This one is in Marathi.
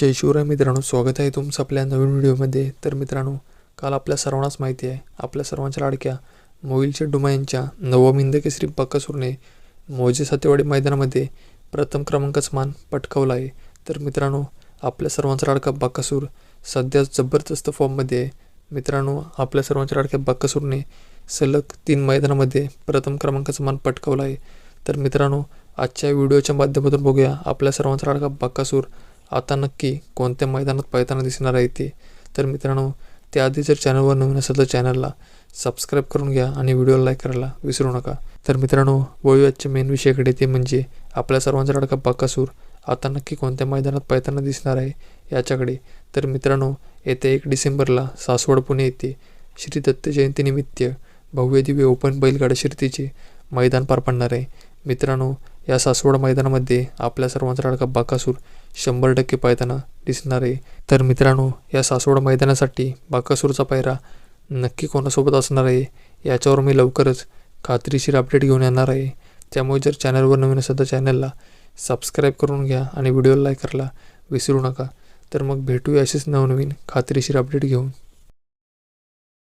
जय शिवराय मित्रांनो स्वागत आहे तुमचं आपल्या नवीन व्हिडिओमध्ये. तर मित्रांनो काल आपल्या सर्वांनाच माहिती आहे आपल्या सर्वांच्या लाडक्या मोहिलच्या डुमा यांच्या नवम केसरी बकासूरने मोजे सातेवाडी मैदानामध्ये प्रथम क्रमांकाचं मान पटकावला आहे. तर मित्रांनो आपल्या सर्वांचा लाडका बकासूर सध्या जबरदस्त फॉर्ममध्ये आहे. मित्रांनो आपल्या सर्वांच्या लाडक्या बकासूरने सलग तीन मैदानामध्ये प्रथम क्रमांकाचं मान पटकावला आहे. तर मित्रांनो आजच्या व्हिडिओच्या माध्यमातून बघूया आपल्या सर्वांचा लाडका बकासूर आता नक्की कोणत्या मैदानात पळताना दिसणार आहे ते? तर मित्रांनो त्याआधी जर चॅनलवर नवीन असेल तर चॅनलला सबस्क्राईब करून घ्या आणि व्हिडिओला लाईक करायला विसरू नका. तर मित्रांनो वळूयाच्या मेन विषयाकडे ते म्हणजे आपल्या सर्वांचा लडका बकासूर आता नक्की कोणत्या मैदानात पळताना दिसणार आहे याच्याकडे. तर मित्रांनो येत्या एक डिसेंबरला सासवड पुणे येथे श्री दत्त जयंतीनिमित्त भव्य दिव्य ओपन बैलगाडा शर्तीचे मैदान पार पडणार आहे. मित्रांनो या सासवड मैदानामध्ये आपल्या सर्वांचा लाडका बाकासूर शंभर टक्के पायताना दिसणार आहे. तर मित्रांनो या सासवड मैदानासाठी बाकासूरचा पायरा नक्की कोणासोबत असणार आहे याच्यावर मी लवकरच खात्रीशीर अपडेट घेऊन येणार आहे. त्यामुळे जर चॅनलवर नवीन असेल तर चॅनलला सबस्क्राईब करून घ्या आणि व्हिडिओला लाईक करायला विसरू नका. तर मग भेटूया असेच नवनवीन खात्रीशीर अपडेट घेऊन.